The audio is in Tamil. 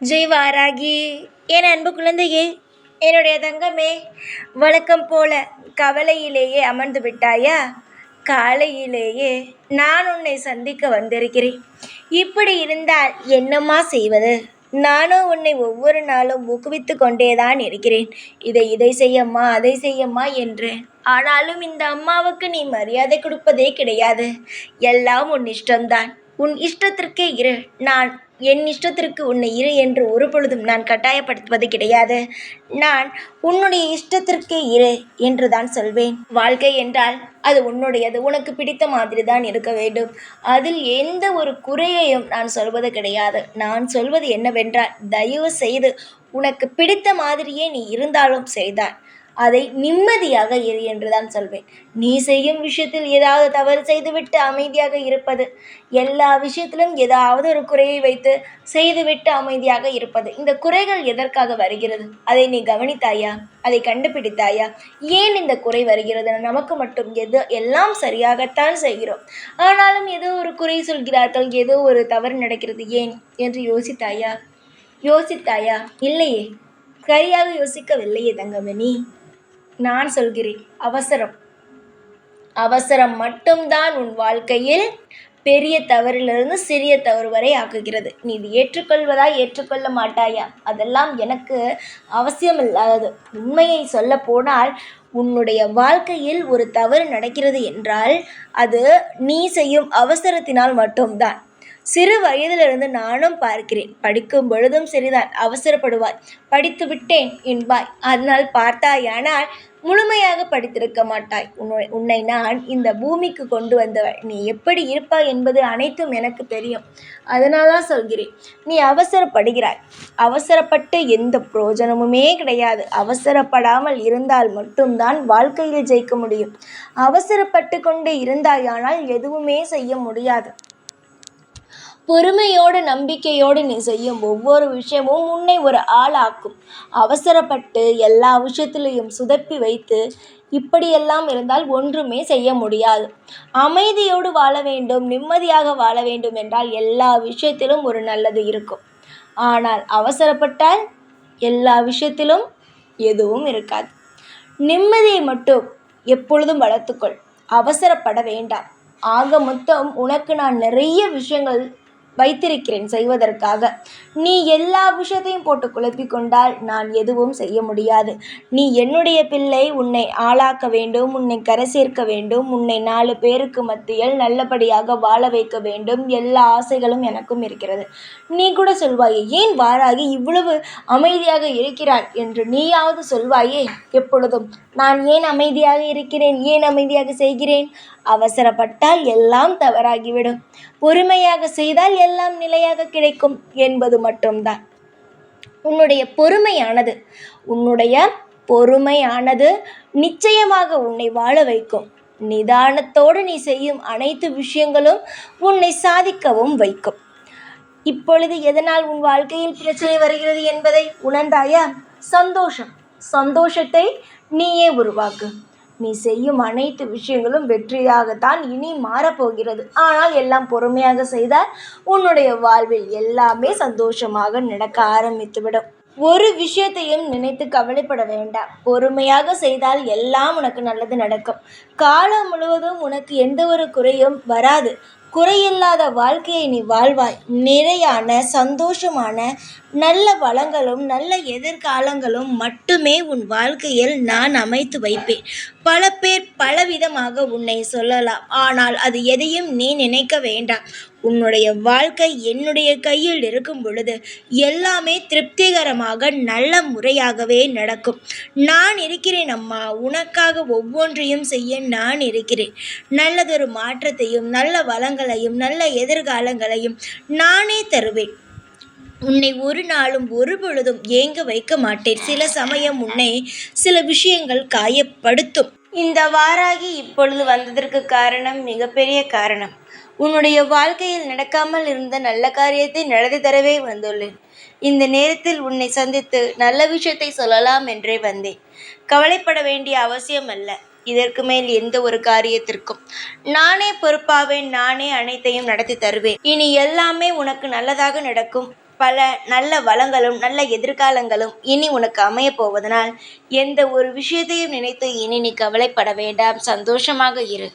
ஜெய் வாராகி என் அன்பு குழந்தையே என்னுடைய தங்கமே வழக்கம் போல கவலையிலேயே அமர்ந்து விட்டாயா? காலையிலேயே நான் உன்னை சந்திக்க வந்திருக்கிறேன். இப்படி இருந்தால் என்னம்மா செய்வது? நானும் உன்னை ஒவ்வொரு நாளும் ஊக்குவித்து கொண்டேதான் இருக்கிறேன். இதை இதை செய்யம்மா அதை செய்யம்மா என்று. ஆனாலும் இந்த அம்மாவுக்கு நீ மரியாதை கொடுப்பதே கிடையாது. எல்லாம் உன் இஷ்டம்தான். உன் இஷ்டத்திற்கே இரு. நான் என் இஷ்டத்திற்கு உன்னை இரு என்று ஒரு பொழுதும் நான் கட்டாயப்படுத்துவது கிடையாது. நான் உன்னுடைய இஷ்டத்திற்கே இரு என்று தான் சொல்வேன். வாழ்க்கை என்றால் அது உன்னுடையது. உனக்கு பிடித்த மாதிரி தான் இருக்க வேண்டும். அதில் எந்த ஒரு குறையையும் நான் சொல்வது கிடையாது. நான் சொல்வது என்னவென்றால் தயவு செய்து உனக்கு பிடித்த மாதிரியே நீ இருந்தாலும் சரிதான் அதை நிம்மதியாக இரு என்று தான் சொல்வேன். நீ செய்யும் விஷயத்தில் ஏதாவது தவறு செய்துவிட்டு அமைதியாக இருப்பது எல்லா விஷயத்திலும் ஏதாவது ஒரு குறையை வைத்து செய்துவிட்டு அமைதியாக இருப்பது இந்த குறைகள் எதற்காக வருகிறது? அதை நீ கவனித்தாயா? அதை கண்டுபிடித்தாயா? ஏன் இந்த குறை வருகிறது? நமக்கு மட்டும் எது எல்லாம் சரியாகத்தான் செய்கிறோம். ஆனாலும் ஏதோ ஒரு குறை சொல்கிறார்கள் ஏதோ ஒரு தவறு நடக்கிறது ஏன் என்று யோசித்தாயா? யோசித்தாயா? இல்லையே. சரியாக யோசிக்கவில்லையே தங்கமணி. நான் சொல்கிறேன். அவசரம். அவசரம் மட்டும்தான் உன் வாழ்க்கையில் பெரிய தவறிலிருந்து சிறிய தவறு வரை ஆக்குகிறது. நீ இது ஏற்றுக்கொள்வதா ஏற்றுக்கொள்ள மாட்டாயா? அதெல்லாம் எனக்கு அவசியம் இல்லாதது உண்மையை சொல்ல போனால் உன்னுடைய வாழ்க்கையில் ஒரு தவறு நடக்கிறது என்றால் அது நீ செய்யும் அவசரத்தினால் மட்டும்தான். சிறு வயதிலிருந்து நானும் பார்க்கிறேன். படிக்கும் பொழுதும் சரிதான் அவசரப்படுவாய். படித்து விட்டேன் என்பாய். அதனால் பார்த்தாயானால் முழுமையாக படித்திருக்க மாட்டாய். உன்னை உன்னை நான் இந்த பூமிக்கு கொண்டு வந்தவள். நீ எப்படி இருப்பாய் என்பது அனைத்தும் எனக்கு தெரியும். அதனால தான் சொல்கிறேன். நீ அவசரப்படுகிறாய். அவசரப்பட்டு எந்த பிரயோஜனமுமே கிடையாது. அவசரப்படாமல் இருந்தால் மட்டும்தான் வாழ்க்கையில் ஜெயிக்க முடியும். அவசரப்பட்டு கொண்டு இருந்தாயானால் எதுவுமே செய்ய முடியாது. பொறுமையோடு நம்பிக்கையோடு நீ செய்யும் ஒவ்வொரு விஷயமும் உன்னை ஒரு ஆளாக்கும். அவசரப்பட்டு எல்லா விஷயத்திலையும் சுதப்பி வைத்து இப்படியெல்லாம் இருந்தால் ஒன்றுமே செய்ய முடியாது. அமைதியோடு வாழ வேண்டும் நிம்மதியாக வாழ வேண்டும் என்றால் எல்லா விஷயத்திலும் ஒரு நல்லது இருக்கும். ஆனால் அவசரப்பட்டால் எல்லா விஷயத்திலும் எதுவும் இருக்காது. நிம்மதியை மட்டும் எப்பொழுதும் வளர்த்துக்கொள். அவசரப்பட வேண்டாம். ஆக மொத்தம் உனக்கு நான் நிறைய விஷயங்கள் வைத்திருக்கிறேன் செய்வதற்காக. நீ எல்லா விஷயத்தையும் போட்டு குழப்பிக் கொண்டால் நான் எதுவும் செய்ய முடியாது. நீ என்னுடைய பிள்ளை உன்னை ஆளாக்க வேண்டும் உன்னை கரை சேர்க்க வேண்டும் உன்னை நாலு பேருக்கு மத்தியில் நல்லபடியாக வாழ வைக்க வேண்டும். எல்லா ஆசைகளும் எனக்கும் இருக்கிறது. நீ கூட சொல்வாயே ஏன் வாராகி இவ்வளவு அமைதியாக இருக்கிறாய்? என்று நீயாவது சொல்வாயே எப்பொழுதும். நான் ஏன் அமைதியாக இருக்கிறேன்? ஏன் அமைதியாக செய்கிறேன்? அவசரப்பட்டால் எல்லாம் தவறாகிவிடும். பொறுமையாக செய்தால் எல்லாம் நிலையாக கிடைக்கும் என்பது மட்டும்தான். உன்னுடைய பொறுமையானது உன்னுடைய பொறுமையானது நிச்சயமாக உன்னை வாழ வைக்கும். நிதானத்தோடு நீ செய்யும் அனைத்து விஷயங்களும் உன்னை சாதிக்கவும் வைக்கும். இப்பொழுது எதனால் உன் வாழ்க்கையில் பிரச்சனை வருகிறது என்பதை உணர்ந்தாயா? சந்தோஷம். சந்தோஷத்தை நீயே உருவாக்கு. நீ செய்யும் அனைத்து விஷயங்களும் வெற்றியாகத்தான் இனி மாறப்போகிறது. ஆனால் எல்லாம் பொறுமையாக செய்தால் உன்னுடைய வாழ்வில் எல்லாமே சந்தோஷமாக நடக்க ஆரம்பித்துவிடும். ஒரு விஷயத்தையும் நினைத்து கவலைப்பட வேண்டாம். பொறுமையாக செய்தால் எல்லாம் உனக்கு நல்லது நடக்கும். காலம் முழுவதும் உனக்கு எந்த ஒரு குறையும் வராது. குறையில்லாத வாழ்க்கையை நீ வாழ்வாய். நிறையான சந்தோஷமான நல்ல வளங்களும் நல்ல எதிர்காலங்களும் மட்டுமே உன் வாழ்க்கையில் நான் அமைத்து வைப்பேன். பல பேர் பலவிதமாக உன்னை சொல்லலாம். ஆனால் அது எதையும் நீ நினைக்க வேண்டாம். உன்னுடைய வாழ்க்கை என்னுடைய கையில் இருக்கும் பொழுது எல்லாமே திருப்திகரமாக நல்ல முறையாகவே நடக்கும். நான் இருக்கிறேன் அம்மா. உனக்காக ஒவ்வொன்றையும் செய்ய நான் இருக்கிறேன். நல்லதொரு மாற்றத்தையும் நல்ல வளங்களையும் நல்ல எதிர்காலங்களையும் நானே தருவேன். உன்னை ஒரு நாளும் ஒரு பொழுதும் ஏங்க வைக்க மாட்டேன். சில சமயம் உன்னை சில விஷயங்கள் காயப்படுத்தும். இந்த வாராகி இப்பொழுது வந்ததற்கு காரணம் மிகப்பெரிய காரணம். உன்னுடைய வாழ்க்கையில் நடக்காமல் இருந்த நல்ல காரியத்தை நடத்தி தரவே வந்துள்ளேன். இந்த நேரத்தில் உன்னை சந்தித்து நல்ல விஷயத்தை சொல்லலாம் என்றே வந்தேன். கவலைப்பட வேண்டிய அவசியம் அல்ல. இதற்கு மேல் எந்த ஒரு காரியத்திற்கும் நானே பொறுப்பாவேன். நானே அனைத்தையும் நடத்தி தருவேன். இனி எல்லாமே உனக்கு நல்லதாக நடக்கும். பல நல்ல வளங்களும் நல்ல எதிர்காலங்களும் இனி உனக்கு அமைய போவதனால் எந்த ஒரு விஷயத்தையும் நினைத்து இனி நீ கவலைப்பட வேண்டாம். சந்தோஷமாக இரு.